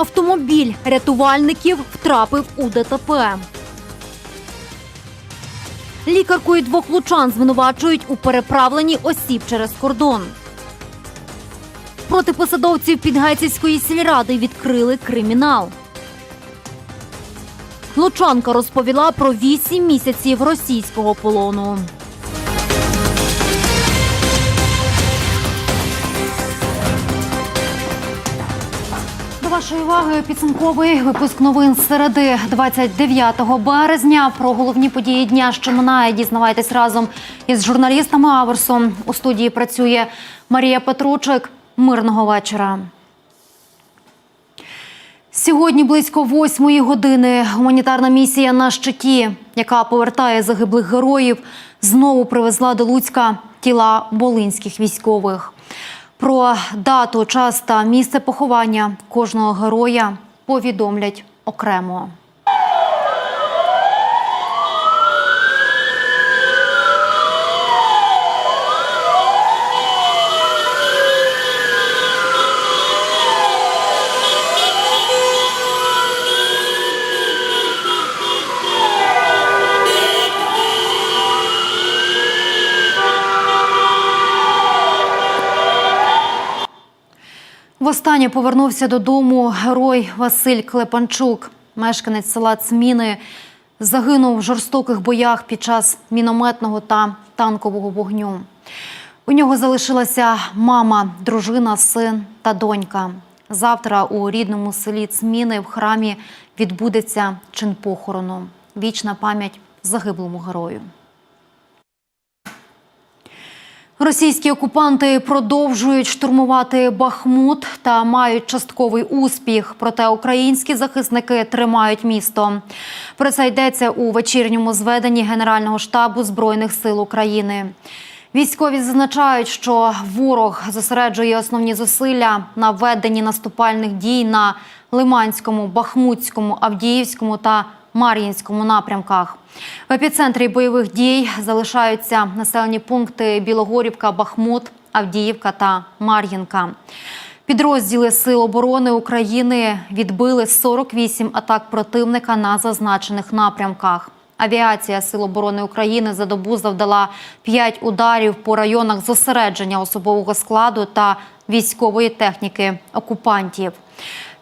Автомобіль рятувальників втрапив у ДТП. Лікарку і двох лучан звинувачують у переправленні осіб через кордон. Проти посадовців Підгайцівської сільради відкрили кримінал. Лучанка розповіла про вісім місяців російського полону. Вашої уваги підсумковий випуск новин з середи 29 березня. Про головні події дня, що минає, дізнавайтесь разом із журналістами Аверсу. У студії працює Марія Петручик. Мирного вечора. Сьогодні близько восьмої години гуманітарна місія на щиті, яка повертає загиблих героїв, знову привезла до Луцька тіла волинських військових. Про дату, час та місце поховання кожного героя повідомлять окремо. Востаннє повернувся додому герой Василь Клепанчук, мешканець села Цміни. Загинув в жорстоких боях під час мінометного та танкового вогню. У нього залишилася мама, дружина, син та донька. Завтра у рідному селі Цміни в храмі відбудеться чин похорону. Вічна пам'ять загиблому герою. Російські окупанти продовжують штурмувати Бахмут та мають частковий успіх. Проте українські захисники тримають місто. Про це йдеться у вечірньому зведенні Генерального штабу Збройних сил України. Військові зазначають, що ворог зосереджує основні зусилля на веденні наступальних дій на Лиманському, Бахмутському, Авдіївському та Мар'їнському напрямках. В епіцентрі бойових дій залишаються населені пункти Білогорівка, Бахмут, Авдіївка та Мар'їнка. Підрозділи Сил оборони України відбили 48 атак противника на зазначених напрямках. Авіація Сил оборони України за добу завдала 5 ударів по районах зосередження особового складу та військової техніки окупантів.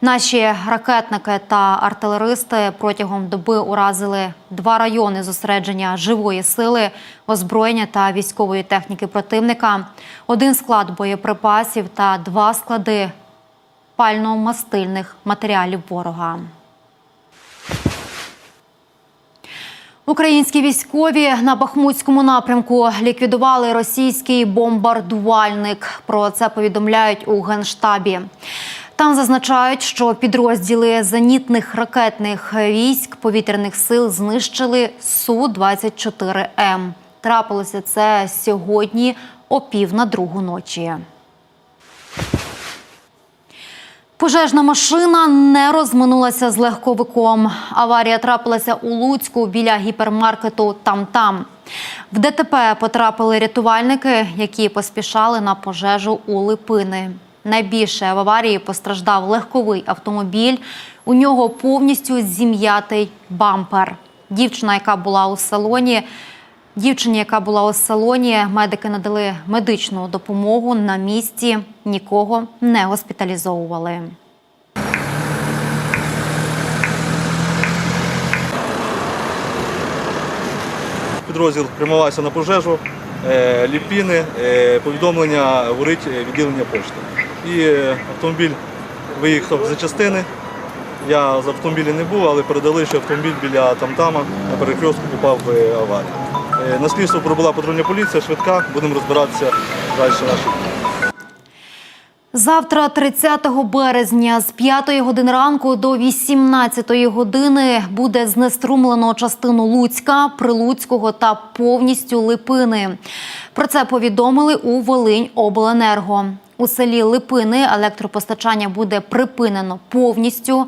Наші ракетники та артилеристи протягом доби уразили два райони зосередження живої сили, озброєння та військової техніки противника, один склад боєприпасів та два склади пально-мастильних матеріалів ворога. Українські військові на Бахмутському напрямку ліквідували російський бомбардувальник. Про це повідомляють у генштабі. Там зазначають, що підрозділи зенітних ракетних військ повітряних сил знищили су 24 м Трапилося це сьогодні о пів на другу ночі. Пожежна машина не розминулася з легковиком. Аварія трапилася у Луцьку біля гіпермаркету Там-Там. В ДТП потрапили рятувальники, які поспішали на пожежу у Липини. Найбільше в аварії постраждав легковий автомобіль. У нього повністю зім'ятий бампер. Дівчина, яка була у салоні, дівчині, яка була у салоні, медики надали медичну допомогу на місці. Нікого не госпіталізовували. Підрозділ прямувався на пожежу, е, ліпіни, е, повідомлення горить е, відділення пошти. І автомобіль виїхав за частини. Я з автомобіля не був, але передали, що автомобіль біля Тамтама на перехрестку попав в аварію. Е, На слідство пробула патрульна поліція, швидка, будемо розбиратися далі наші. Завтра, 30 березня, з 5 години ранку до 18 години буде знеструмлено частину Луцька, Прилуцького та повністю Липини. Про це повідомили у Волинь обленерго. У селі Липини електропостачання буде припинено повністю.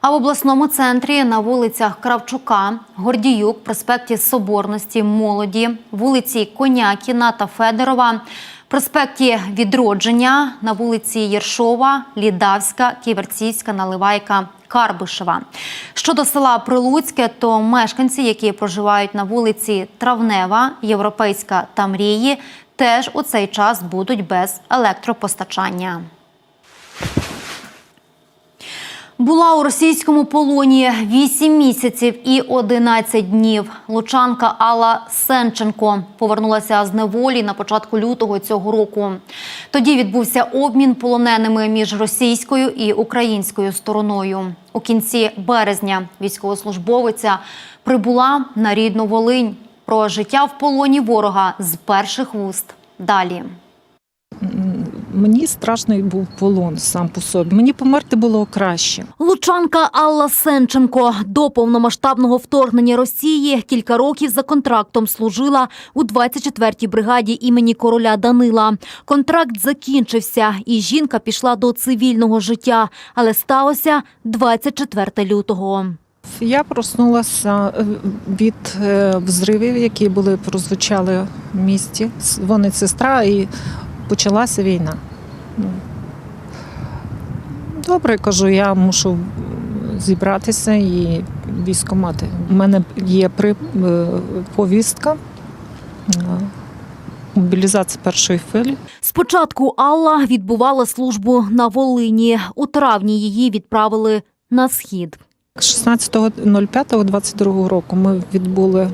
А в обласному центрі на вулицях Кравчука, Гордіюк, проспекті Соборності, Молоді, вулиці Конякіна та Федорова Проспекті Відродження на вулиці Єршова, Лідавська, Ківерцівська, Наливайка, Карбишева. Щодо села Прилуцьке, то мешканці, які проживають на вулиці Травнева, Європейська та Мрії, теж у цей час будуть без електропостачання. Була у російському полоні 8 місяців і 11 днів. Лучанка Алла Сенченко повернулася з неволі на початку лютого цього року. Тоді відбувся обмін полоненими між російською і українською стороною. У кінці березня військовослужбовиця прибула на рідну Волинь. Про життя в полоні ворога з перших вуст. Далі. Мені страшний був полон сам по собі. Мені померти було краще. Лучанка Алла Сенченко до повномасштабного вторгнення Росії кілька років за контрактом служила у 24-й бригаді імені короля Данила. Контракт закінчився, і жінка пішла до цивільного життя, але сталося 24 лютого. Я проснулася е, від е, взривів, які були прозвучали в місті. Вони сестра, і почалася війна. Ну, Добре, кажу, я мушу зібратися і військомати. У мене є при, е, повістка. е, Мобілізація першої хвилі. Спочатку Алла відбувала службу на Волині. У травні її відправили на схід. 16.05.22 року ми відбули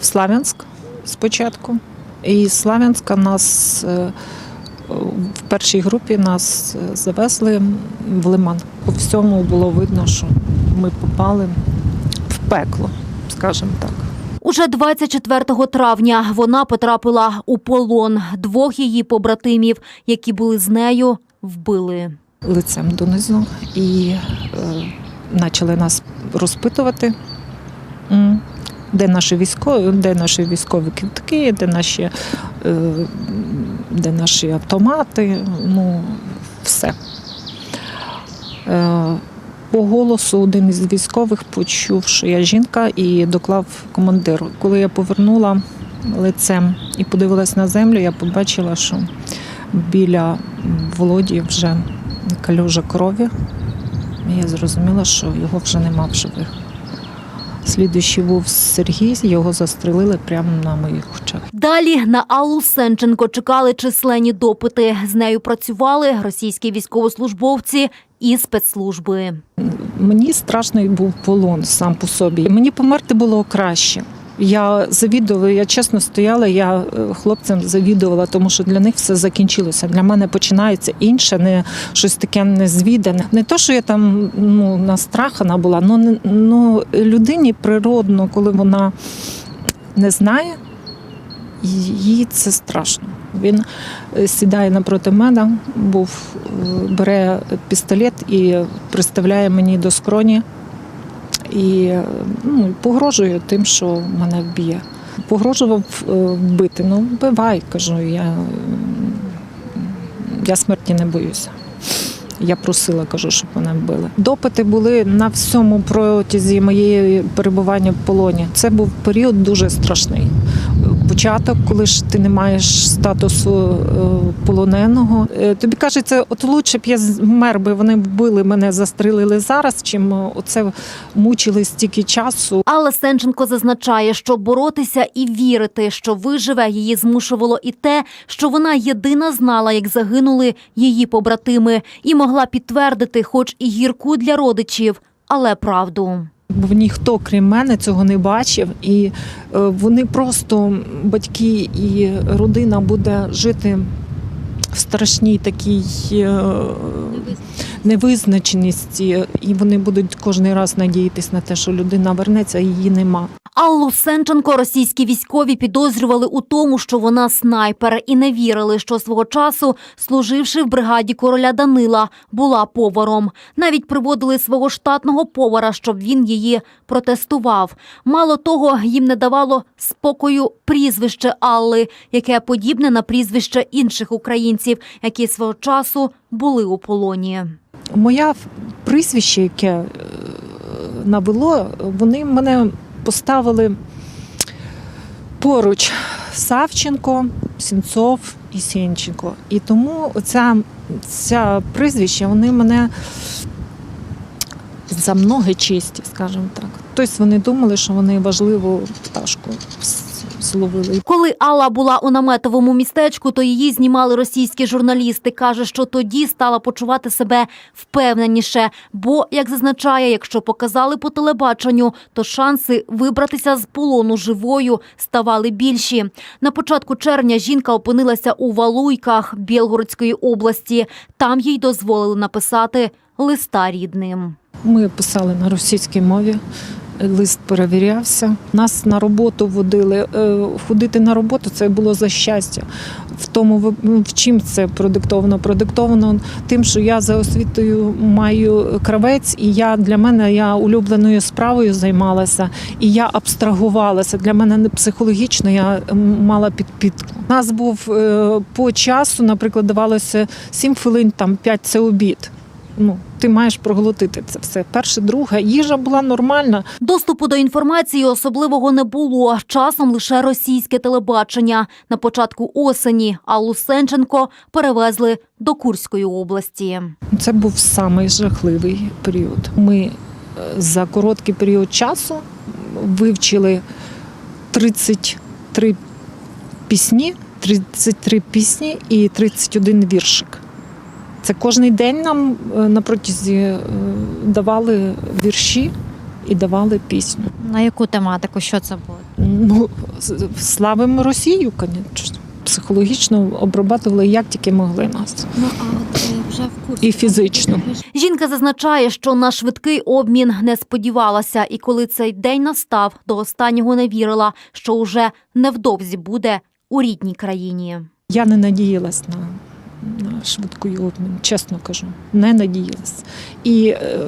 в Славянськ спочатку. І Славянська нас е, в першій групі нас е, завезли в Лиман. По всьому було видно, що ми попали в пекло, скажімо так. Уже 24 травня вона потрапила у полон. Двох її побратимів, які були з нею, вбили. лицем донизу і е, почали нас розпитувати, де наші військові, де наші військові квітки, де наші, е, де наші автомати, ну, все. Е, по голосу один із військових почув, що я жінка, і доклав командиру. Коли я повернула лицем і подивилась на землю, я побачила, що біля Володі вже калюжа крові. Я зрозуміла, що його вже нема в живих. Слідуючий був Сергій, його застрелили прямо на моїх очах. Далі на Аллу Сенченко чекали численні допити. З нею працювали російські військовослужбовці і спецслужби. Мені страшний був полон сам по собі. Мені померти було краще. Я завідувала, я чесно стояла, я е, хлопцям завідувала, тому що для них все закінчилося. Для мене починається інше, не щось таке незвідане. Не то, що я там ну, настрахана була, ну, не- ну людині природно, коли вона не знає, їй це страшно. Він е, сідає напроти мене, був, е, бере пістолет і приставляє мені до скроні і ну, погрожує тим, що мене вб'є. Погрожував е, вбити. Ну, вбивай, кажу, я, я смерті не боюся. Я просила, кажу, щоб мене вбили. Допити були на всьому протязі моєї перебування в полоні. Це був період дуже страшний. Початок, коли ж ти не маєш статусу е, полоненого. Е, Тобі кажеться, от лучше б я вмер би, вони вбили мене, застрелили зараз, чим е, оце мучили стільки часу. Алла Сенченко зазначає, що боротися і вірити, що виживе, її змушувало і те, що вона єдина знала, як загинули її побратими, і могла підтвердити, хоч і гірку для родичів, але правду. Бо ніхто, крім мене, цього не бачив, і е, вони просто батьки і родина буде жити в страшній такій е, невизначеності, і вони будуть кожен раз надіятися на те, що людина вернеться, а її нема. Аллу Сенченко російські військові підозрювали у тому, що вона снайпер, і не вірили, що свого часу, служивши в бригаді короля Данила, була поваром. Навіть приводили свого штатного повара, щоб він її протестував. Мало того, їм не давало спокою прізвище Алли, яке подібне на прізвище інших українців, які свого часу були у полоні. Моє прізвище, яке е, навело, вони мене поставили поруч Савченко, Сінцов і Сєнченко. І тому оця, ця прізвища, вони мене за многе чисті, скажімо так. Тобто вони думали, що вони важливу пташку зловили. Коли Алла була у наметовому містечку, то її знімали російські журналісти. Каже, що тоді стала почувати себе впевненіше. Бо, як зазначає, якщо показали по телебаченню, то шанси вибратися з полону живою ставали більші. На початку червня жінка опинилася у Валуйках Білгородської області. Там їй дозволили написати листа рідним. Ми писали на російській мові. Лист перевірявся. Нас на роботу водили. Е, Ходити на роботу це було за щастя. В тому в чим це продиктовано? Продиктовано тим, що я за освітою маю кравець, і я для мене я улюбленою справою займалася, і я абстрагувалася. Для мене не психологічно я мала підпітку. Нас був е, по часу, наприклад, давалося 7 хвилин, там 5 – це обід. Ну, ти маєш проглотити це все. Перше, друге, їжа була нормальна. Доступу до інформації особливого не було. Часом лише російське телебачення. На початку осені Аллу Сенченко перевезли до Курської області. Це був самий жахливий період. Ми е, за короткий період часу вивчили 33 пісні, 33 пісні і 31 віршик. Це кожен день нам е, на протязі е, давали вірші і давали пісню. На яку тематику? Що це було? Ну, славимо Росію, звісно. Психологічно обрабатували як тільки могли нас. Ну а от вже в курсі І фізично. жінка зазначає, що на швидкий обмін не сподівалася, і коли цей день настав, до останнього не вірила, що уже невдовзі буде у рідній країні. Я не надіялась на, на швидкий обмін, чесно кажу. Не надіялась. І е,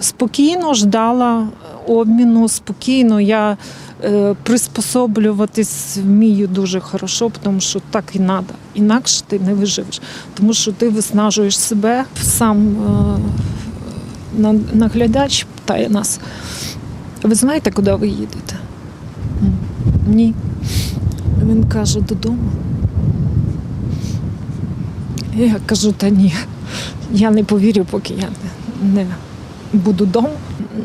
спокійно ждала обміну, спокійно я е, приспособлюватись вмію дуже хорошо, тому що так і треба. Інакше ти не виживеш. Тому що ти виснажуєш себе. Сам е, наглядач питає нас. Ви знаєте, куди ви їдете? Ні. Він каже додому. Я кажу, та ні, я не повірю, поки я не, буду вдома.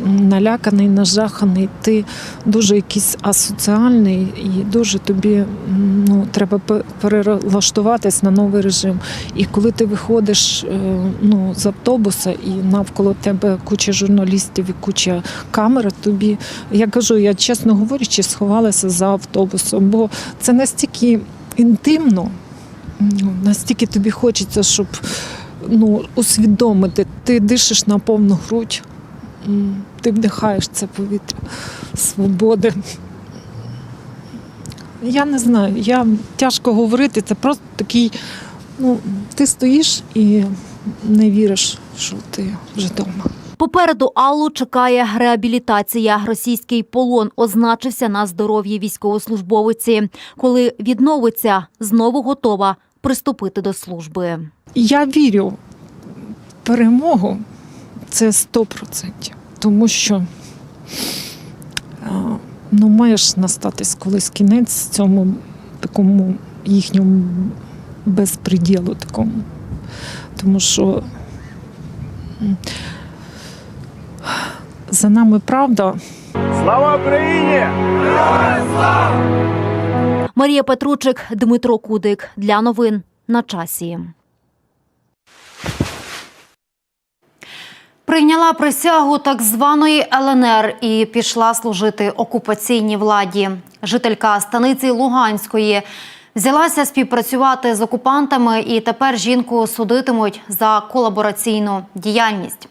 Наляканий, нажаханий, ти дуже якийсь асоціальний і дуже тобі ну, треба пе- перелаштуватись на новий режим. І коли ти виходиш е, ну, з автобуса і навколо тебе куча журналістів і куча камер, тобі я кажу, я чесно говорячи, сховалася за автобусом, бо це настільки інтимно, настільки тобі хочеться, щоб ну, усвідомити, ти дишиш на повну грудь, ти вдихаєш це повітря свободи. Я не знаю, я тяжко говорити, це просто такий, ну, ти стоїш і не віриш, що ти вже вдома. Попереду Аллу чекає реабілітація. Російський полон означився на здоров'ї військовослужбовиці. Коли відновиться, знову готова приступити до служби. Я вірю в перемогу це 100%. Тому що а, ну, маєш настатись колись кінець цьому такому їхньому безпреділу такому. Тому що за нами правда, Слава Україні! Марія Петручик, Дмитро Кудик. Для новин на часі. Прийняла присягу так званої ЛНР і пішла служити окупаційній владі. Жителька станиці Луганської взялася співпрацювати з окупантами, і тепер жінку судитимуть за колабораційну діяльність.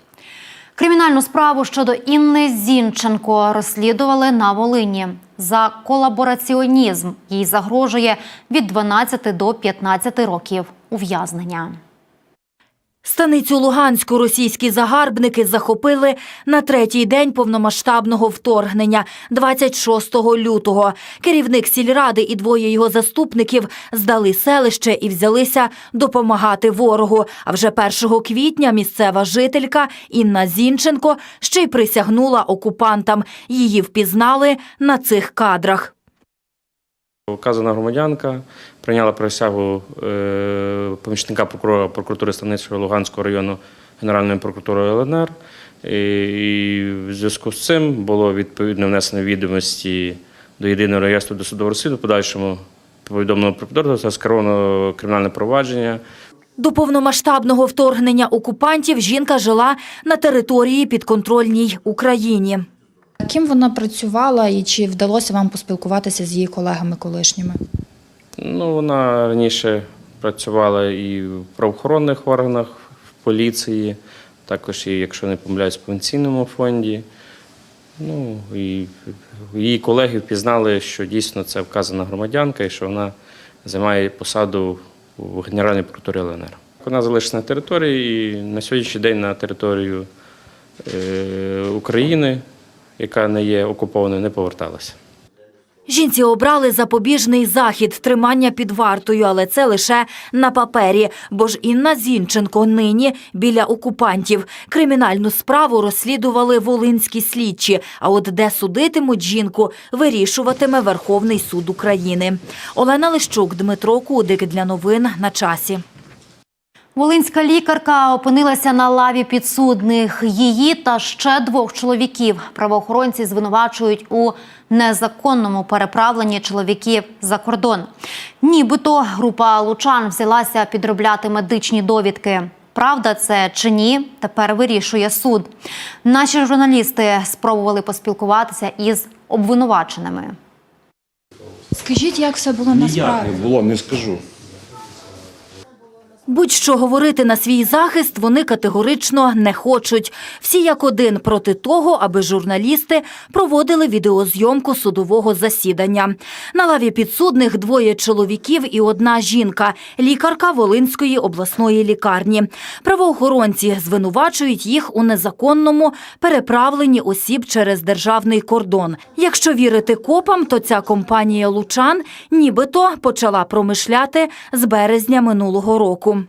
Кримінальну справу щодо Інни Зінченко розслідували на Волині. За колабораціонізм їй загрожує від 12 до 15 років ув'язнення. Станицю Луганську російські загарбники захопили на третій день повномасштабного вторгнення, 26 лютого. Керівник сільради і двоє його заступників здали селище і взялися допомагати ворогу. А вже 1 квітня місцева жителька Інна Зінченко ще й присягнула окупантам. Її впізнали на цих кадрах. Вказана громадянка прийняла присягу е, помічника прокурора прокуратури Станицького Луганського району Генеральної прокуратури ЛНР. І, і в зв'язку з цим було відповідно внесено відомості до єдиного реєстру досудового розслідування. Подальшому повідомлено про підозру та скеровано кримінальне провадження. До повномасштабного вторгнення окупантів жінка жила на території підконтрольній Україні. Ким вона працювала і чи вдалося вам поспілкуватися з її колегами колишніми? Ну, вона раніше працювала і в правоохоронних органах, в поліції, також і, якщо не помиляюсь, в пенсійному фонді. Ну, і її колеги впізнали, що дійсно це вказана громадянка і що вона займає посаду в Генеральній прокуратурі ЛНР. Вона залишиться на території і на сьогоднішній день на територію е, України, яка не є окупованою, не поверталася. Жінці обрали запобіжний захід тримання під вартою, але це лише на папері. Бо ж Інна Зінченко нині біля окупантів. Кримінальну справу розслідували волинські слідчі. А от де судитимуть жінку, вирішуватиме Верховний суд України. Олена Лищук, Дмитро Кудик для новин на часі. Волинська лікарка опинилася на лаві підсудних. Її та ще двох чоловіків правоохоронці звинувачують у незаконному переправленні чоловіків за кордон. Нібито група лучан взялася підробляти медичні довідки. Правда це чи ні, тепер вирішує суд. Наші журналісти спробували поспілкуватися із обвинуваченими. Скажіть, як все було Ніяк не було, не скажу. Будь-що говорити на свій захист вони категорично не хочуть. Всі як один проти того, аби журналісти проводили відеозйомку судового засідання. На лаві підсудних двоє чоловіків і одна жінка, лікарка Волинської обласної лікарні. Правоохоронці звинувачують їх у незаконному переправленні осіб через державний кордон. Якщо вірити копам, то ця компанія Лучан нібито почала промишляти з березня минулого року.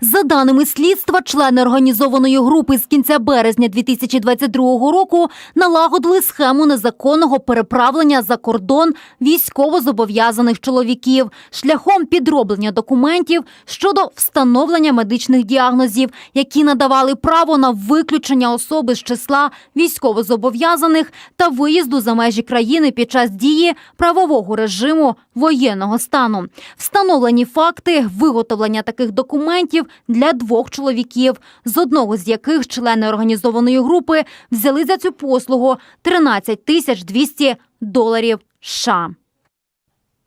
За даними слідства, члени організованої групи з кінця березня 2022 року налагодили схему незаконного переправлення за кордон військовозобов'язаних чоловіків шляхом підроблення документів щодо встановлення медичних діагнозів, які надавали право на виключення особи з числа військовозобов'язаних та виїзду за межі країни під час дії правового режиму воєнного стану. Встановлені факти виготовлення таких документів для двох чоловіків, з одного з яких члени організованої групи взяли за цю послугу 13 тисяч 200 доларів США.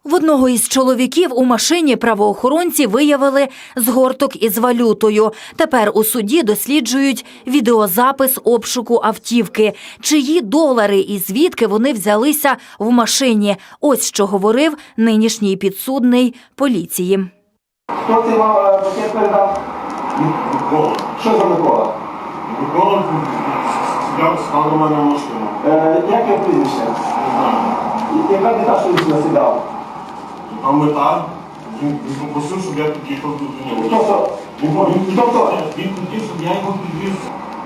В одного із чоловіків у машині правоохоронці виявили згорток із валютою. Тепер у суді досліджують відеозапис обшуку автівки. Чиї долари і звідки вони взялися в машині? Ось що говорив нинішній підсудний поліції. Хто цей вам е, пакет передав? Що за Микола? Микола сідав, став до мене в машину. Е, як його прізвище? Яка мета, що він сюди сідав? Там мета, він він попросив, щоб я під'їхав до нього. Тобто, Він, він, він, Тобто? він хотів, щоб я його підвіз.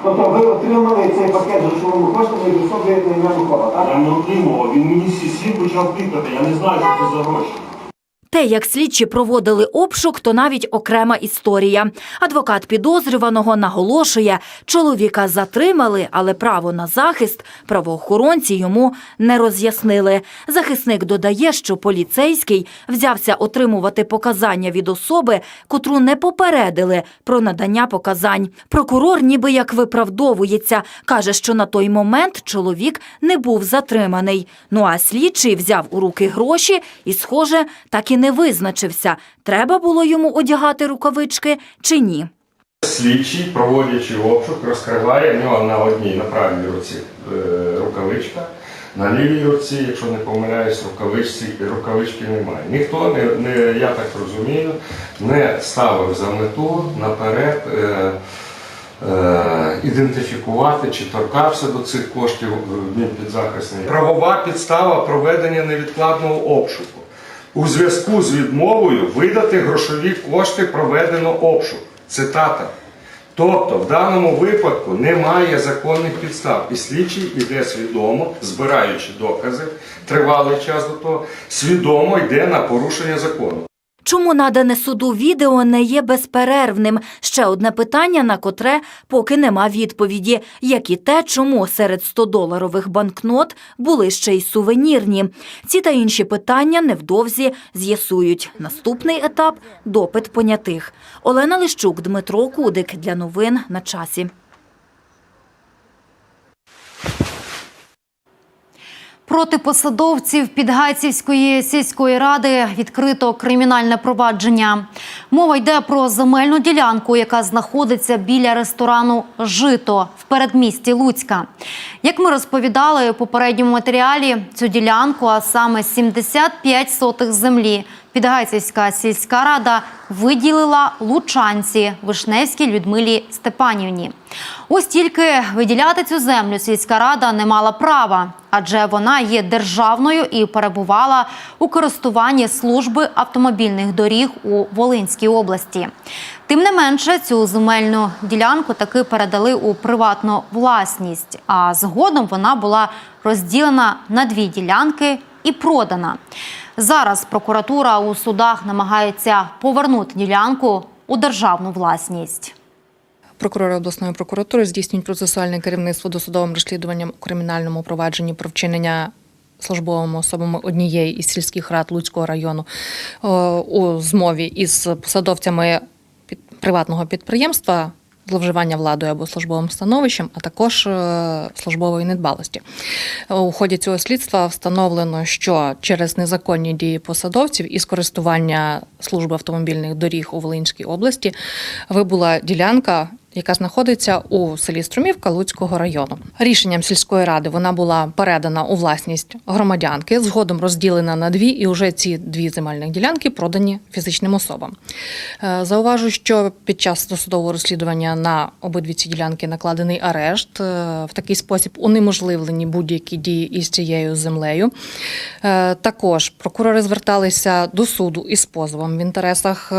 тобто ви отримали цей пакет за грошовими коштами і собі на ім'я Микола, Я не отримував, він мені всі сів почав тикати, я не знаю, що це за гроші. Те, як слідчі проводили обшук, то навіть окрема історія. Адвокат підозрюваного наголошує, чоловіка затримали, але право на захист правоохоронці йому не роз'яснили. Захисник додає, що поліцейський взявся отримувати показання від особи, котру не попередили про надання показань. Прокурор ніби як виправдовується, каже, що на той момент чоловік не був затриманий. Ну а слідчий взяв у руки гроші і, схоже, так і не визначився, треба було йому одягати рукавички чи ні. Слідчий, проводячи обшук, розкриває в нього на одній на правій руці е, рукавичка, на лівій руці, якщо не помиляюсь, рукавичці, рукавички немає. Ніхто не, не я так розумію, не ставив за мету наперед. Е, е, Ідентифікувати чи торкався до цих коштів е, він підзахисний. Правова підстава проведення невідкладного обшуку. У зв'язку з відмовою видати грошові кошти проведено обшук. Цитата. Тобто, в даному випадку немає законних підстав, і слідчий йде свідомо, збираючи докази, тривалий час до того, свідомо йде на порушення закону. Чому надане суду відео не є безперервним? Ще одне питання, на котре поки нема відповіді, як і те, чому серед 100-доларових банкнот були ще й сувенірні. Ці та інші питання невдовзі з'ясують. Наступний етап допит понятих. Олена Лищук, Дмитро Кудик для новин на часі. Проти посадовців Підгайцівської сільської ради відкрито кримінальне провадження. Мова йде про земельну ділянку, яка знаходиться біля ресторану Жито в передмісті Луцька. Як ми розповідали у попередньому матеріалі, цю ділянку, а саме 75 сотих землі, Підгайцівська сільська рада виділила лучанці Вишневській Людмилі Степанівні. Ось тільки виділяти цю землю сільська рада не мала права, адже вона є державною і перебувала у користуванні служби автомобільних доріг у Волинській області. Тим не менше, цю земельну ділянку таки передали у приватну власність, а згодом вона була розділена на дві ділянки і продана. Зараз прокуратура у судах намагається повернути ділянку у державну власність. Прокурори обласної прокуратури здійснюють процесуальне керівництво досудовим розслідуванням у кримінальному провадженні про вчинення службовими особами однієї із сільських рад Луцького району е, у змові із посадовцями приватного підприємства. Зловживання владою або службовим становищем, а також е, службової недбалості. У ході цього слідства встановлено, що через незаконні дії посадовців із користування служби автомобільних доріг у Волинській області вибула ділянка, яка знаходиться у селі Струмівка Луцького району. Рішенням сільської ради вона була передана у власність громадянки, згодом розділена на дві, і вже ці дві земельних ділянки продані фізичним особам. Е, Зауважу, що під час досудового розслідування на обидві ці ділянки накладений арешт. Е, В такий спосіб унеможливлені будь-які дії із цією землею. Е, Також прокурори зверталися до суду із позовом в інтересах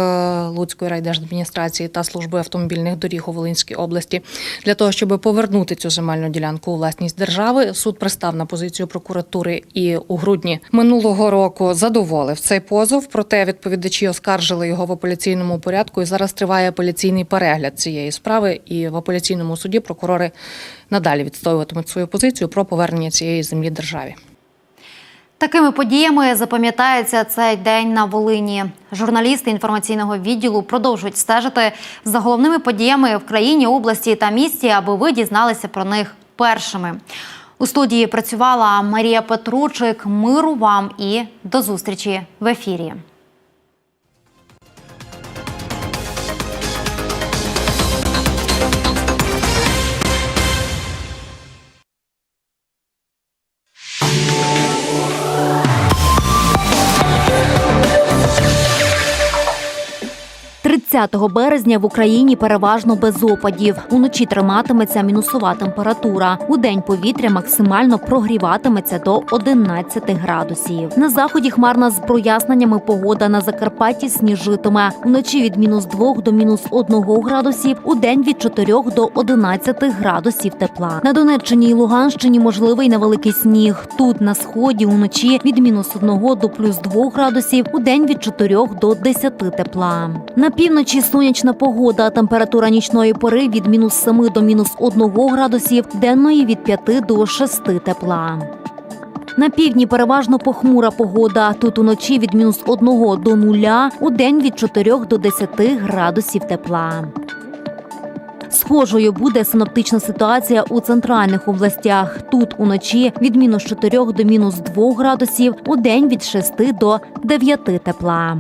Луцької райдержадміністрації та служби автомобільних доріг у Волинській області для того, щоб повернути цю земельну ділянку у власність держави. Суд пристав на позицію прокуратури і у грудні минулого року задоволив цей позов. Проте відповідачі оскаржили його в апеляційному порядку. І зараз триває апеляційний перегляд цієї справи. І в апеляційному суді прокурори надалі відстоюватимуть свою позицію про повернення цієї землі державі. Такими подіями запам'ятається цей день на Волині. Журналісти інформаційного відділу продовжують стежити за головними подіями в країні, області та місті, аби ви дізналися про них першими. У студії працювала Марія Петручик. Миру вам і до зустрічі в ефірі. – 30 березня в Україні переважно без опадів. Уночі триматиметься мінусова температура. У день повітря максимально прогріватиметься до 11 градусів. На заході хмарна з проясненнями погода на Закарпатті сніжитиме. Вночі від мінус 2 до мінус 1 градусів, у день від 4 до 11 градусів тепла. На Донеччині і Луганщині можливий невеликий сніг. Тут на сході уночі від мінус 1 до плюс 2 градусів, у день від 4 до 10 тепла. На півночі сонячна погода. Температура нічної пори від мінус 7 до мінус 1 градусів, денної від 5 до 6 тепла. На півдні переважно похмура погода. Тут уночі від мінус 1 до 0, у день від 4 до 10 градусів тепла. Схожою буде синоптична ситуація у центральних областях. Тут уночі від мінус 4 до мінус 2 градусів, у день від 6 до 9 тепла.